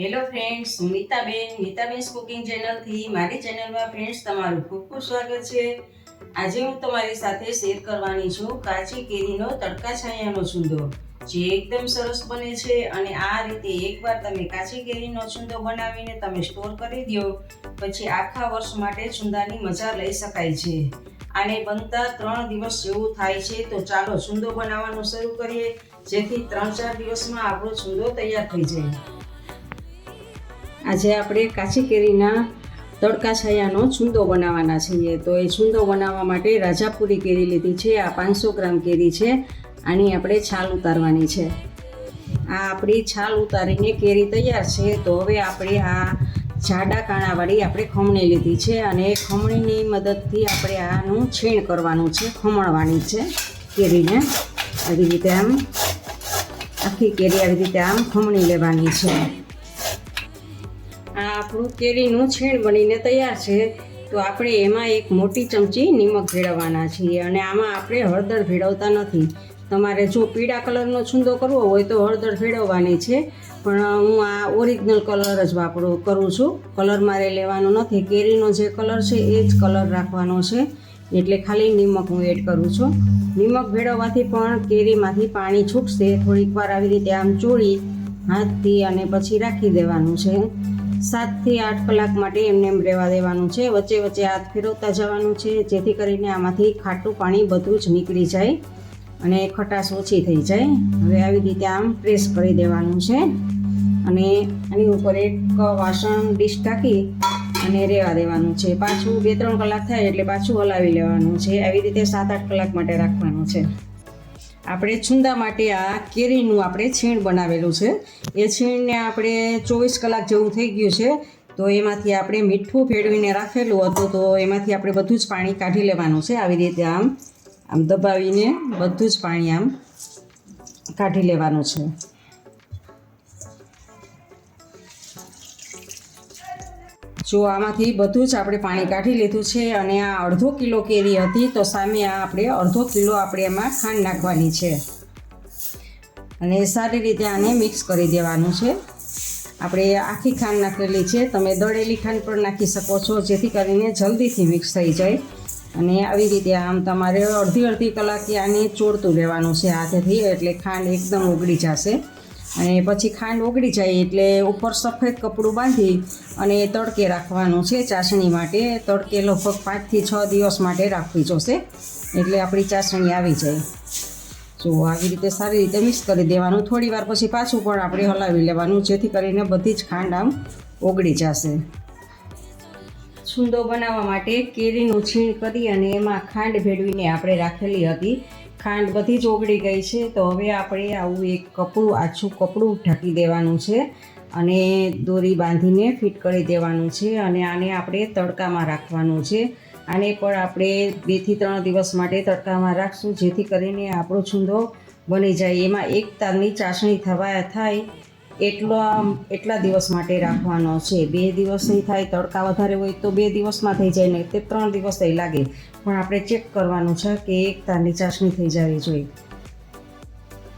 Hello friends હું Nitaben Nitaben cooking ચેનલથી મારી ચેનલમાં ફ્રેન્ડ્સ તમારું ખૂબ ખૂબ સ્વાગત છે. આજે હું તમારી સાથે શેર કરવાની છું કાચી કેરીનો તડકા છાયાનો છૂંદો, જે એકદમ સરસ બને છે અને આ રીતે એકવાર તમે કાચી કેરીનો છૂંદો બનાવીને તમે સ્ટોર કરી દો, પછી આખા વર્ષ માટે છૂંદાની મજા લઈ શકાય છે. આને બનતા ત્રણ દિવસ જેવું થાય છે, તો ચાલો છૂંદો બનાવવાનું શરૂ કરીએ, જેથી ત્રણ ચાર દિવસમાં આપણો છૂંદો તૈયાર થઈ જાય. આજે આપણે કાચી કેરીના તડકા છાયાનો છૂંદો બનાવવાના છીએ. તો એ છૂંદો બનાવવા માટે રાજાપુરી કેરી લીધી છે, આ પાંચસો ગ્રામ કેરી છે, આની આપણે છાલ ઉતારવાની છે. આ આપણી છાલ ઉતારીને કેરી તૈયાર છે, તો હવે આપણે આ જાડા કાણાવાળી આપણે ખમણી લીધી છે અને એ ખમણીની મદદથી આપણે આનું છીણ કરવાનું છે, ખમણવાની છે કેરીને. આવી રીતે આમ આખી કેરી આવી રીતે આમ ખમણી લેવાની છે. આપણું કેરીનું છીણ બનીને તૈયાર છે, તો આપણે એમાં એક મોટી ચમચી નિમક ભેળવવાના છીએ અને આમાં આપણે હળદર ભેળવતા નથી. તમારે જો પીળા કલરનો છૂંદો કરવો હોય તો હળદર ભેળવવાની છે, પણ હું આ ઓરિજિનલ કલર જ વાપરું, કરું છું. કલર મારે લેવાનો નથી, કેરીનો જે કલર છે એ જ કલર રાખવાનો છે, એટલે ખાલી નિમક હું એડ કરું છું. નિમક ભેળવવાથી પણ કેરીમાંથી પાણી છૂટશે, થોડીક વાર આવી રીતે આમ ચોળી હાથથી અને પછી રાખી દેવાનું છે. સાતથી આઠ કલાક માટે એમને એમ રહેવા દેવાનું છે. વચ્ચે વચ્ચે હાથ ફેરવતા જવાનું છે, જેથી કરીને આમાંથી ખાટું પાણી બધું જ નીકળી જાય અને ખટાશ ઓછી થઈ જાય. હવે આવી રીતે આમ પ્રેસ કરી દેવાનું છે અને આની ઉપર એક વાસણ ડીશ ઢાંકી અને રહેવા દેવાનું છે. પાછું બે ત્રણ કલાક થાય એટલે પાછું હલાવી લેવાનું છે. આવી રીતે સાત આઠ કલાક માટે રાખવાનું છે. આપણે છુંદા માટે આ કેરીનું આપણે છીણ બનાવેલું છે. એ છીણને આપણે ચોવીસ કલાક જેવું થઈ ગયું છે, તો એમાંથી આપણે મીઠું ફેરવીને રાખેલું હતું, તો એમાંથી આપણે બધું જ પાણી કાઢી લેવાનું છે. આવી રીતે આમ આમ દબાવીને બધું જ પાણી આમ કાઢી લેવાનું છે. જો આમાંથી બધું જ આપણે પાણી કાઢી લીધું છે અને આ અડધો કિલો કેરી હતી, તો સામે આ આપણે અડધો કિલો આપણે એમાં ખાંડ નાખવાની છે. અને સારી રીતે આને મિક્સ કરી દેવાનું છે. આપણે આખી ખાંડ નાખેલી છે. તમે દળેલી ખાંડ પણ નાખી શકો છો, જેથી કરીને જલ્દીથી મિક્સ થઈ જાય. અને આવી રીતે આમ તમારે અડધી અડધી કલાકે આને ચોળતું રહેવાનું છે હાથેથી, એટલે ખાંડ એકદમ ઓગળી જશે. અને પછી ખાંડ ઓગળી જાય એટલે ઉપર સફેદ કપડું બાંધી અને તડકે રાખવાનું છે ચાસણી માટે. તડકે લગભગ પાંચથી છ દિવસ માટે રાખવી જોશે. એટલે આપણી ચાસણી આવી જાય. જો આવી રીતે સારી રીતે મિક્સ કરી દેવાનું. થોડી વાર પછી પાછું પણ આપણે હલાવી લેવાનું, જેથી કરીને બધી જ ખાંડ આમ ઓગળી જશે. છુંદો બનાવવા માટે કેરીનું છીણ કરી અને એમાં ખાંડ ભેળવીને આપણે રાખેલી હતી. ખાંડ બધી જ ઓગળી ગઈ છે, તો હવે આપણે આવું એક કપડું, આછું કપડું ઢાંકી દેવાનું છે અને દોરી બાંધીને ફિટ કરી દેવાનું છે અને આને આપણે તડકામાં રાખવાનું છે. આને પણ આપણે બેથી ત્રણ દિવસ માટે તડકામાં રાખશું, જેથી કરીને આપણો છુંદો બની જાય. એમાં એક તારની ચાસણી થવા થાય એટલો એટલા દિવસ માટે રાખવાનો છે. બે દિવસની થાય, તડકા વધારે હોય તો બે દિવસમાં થઈ જાય ને તે ત્રણ દિવસ લાગે. પણ આપણે ચેક કરવાનું છે કે એક તારની ચાસણી થઈ જવી જોઈએ.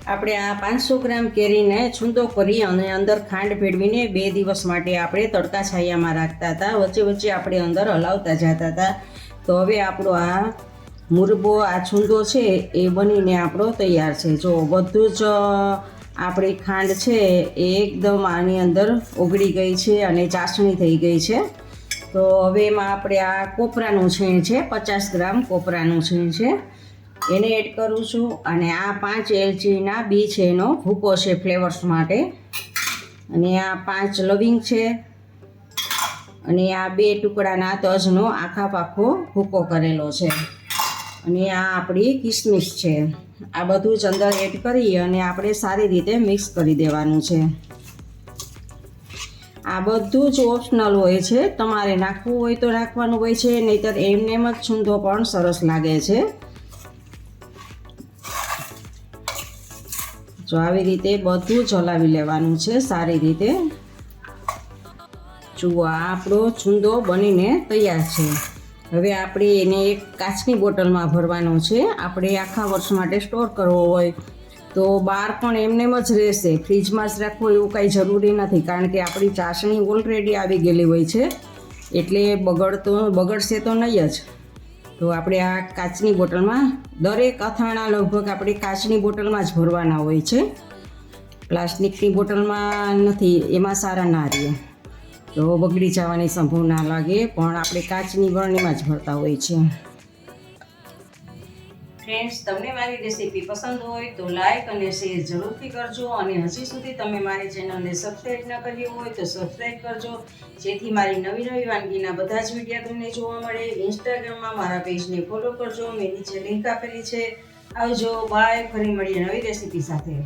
આપણે આ પાંચસો ગ્રામ કેરીને છૂંદો કરી અને અંદર ખાંડ ભેળવીને બે દિવસ માટે આપણે તડકા છાયામાં રાખતા હતા. વચ્ચે વચ્ચે આપણે અંદર હલાવતા જતા હતા. તો હવે આપણો આ મુરબો, આ છૂંદો છે એ બનીને આપણો તૈયાર છે. જો બધું જ આપણી ખાંડ છે એ એકદમ આની અંદર ઓગળી ગઈ છે અને ચાસણી થઈ ગઈ છે. તો હવે એમાં આપણે આ કોપરાનું છીણ છે, પચાસ ગ્રામ કોપરાનું છીણ છે. એને એડ કરું છું અને આ પાંચ એલચીના બી છે એનો ભૂકો છે ફ્લેવર્સ માટે. અને આ પાંચ લવિંગ છે. અને આ બે ટુકડાના તજનો આખા પાખો ભૂકો કરેલો છે. અને આ આપણી કિસમિસ છે. આ બધું જ એડ કરી અને આપણે સારી રીતે મિક્સ કરી દેવાનું છે. આ બધું જ ઓપ્શનલ હોય છે. તમારે નાખવું હોય તો નાખવાનું હોય છે, નહીંતર એમને એમ જ છૂંદો પણ સરસ લાગે છે. જો આવી રીતે બધું જ લેવાનું છે, સારી રીતે. જુઓ આપણો છૂંદો બનીને તૈયાર છે. હવે આપણે એને એક કાચની બોટલમાં ભરવાનો છે. આપણે આખા વર્ષ માટે સ્ટોર કરવો હોય તો બહાર પણ એમનેમ જ રહેશે. ફ્રીજમાં જ રાખવું એવું કાંઈ જરૂરી નથી કારણ કે આપણી ચાસણી ઓલરેડી આવી ગયેલી હોય છે. એટલે બગડતો, બગડશે તો નહીં જ. તો આપણે આ કાચની બોટલમાં દરેક અથાણા લગભગ આપણે કાચની બોટલમાં જ ભરવાના હોય છે. પ્લાસ્ટિકની બોટલમાં નથી, એમાં સારા ના રહે. તો બગડી જવાની સંભાવના લાગે, પણ આપણે કાચની બરણીમાં જ ભરતા હોય છે ફ્રેન્ડ્સ તમને મારી રેસીપી પસંદ હોય તો લાઇક અને શેર જરૂરથી કરજો અને હજી સુધી તમે મારી ચેનલને સબસ્ક્રાઈબ ન કરી હોય તો સબસ્ક્રાઈબ કરજો. જેથી મારી નવી નવી વાનગીના બધા જ વિડીયા તમને જોવા મળે. ઇન્સ્ટાગ્રામમાં મારા પેજને ફોલો કરજો. મેં નીચે લિંક આપેલી છે. આવજો બાય ફરી મળીએ નવી રેસીપી સાથે.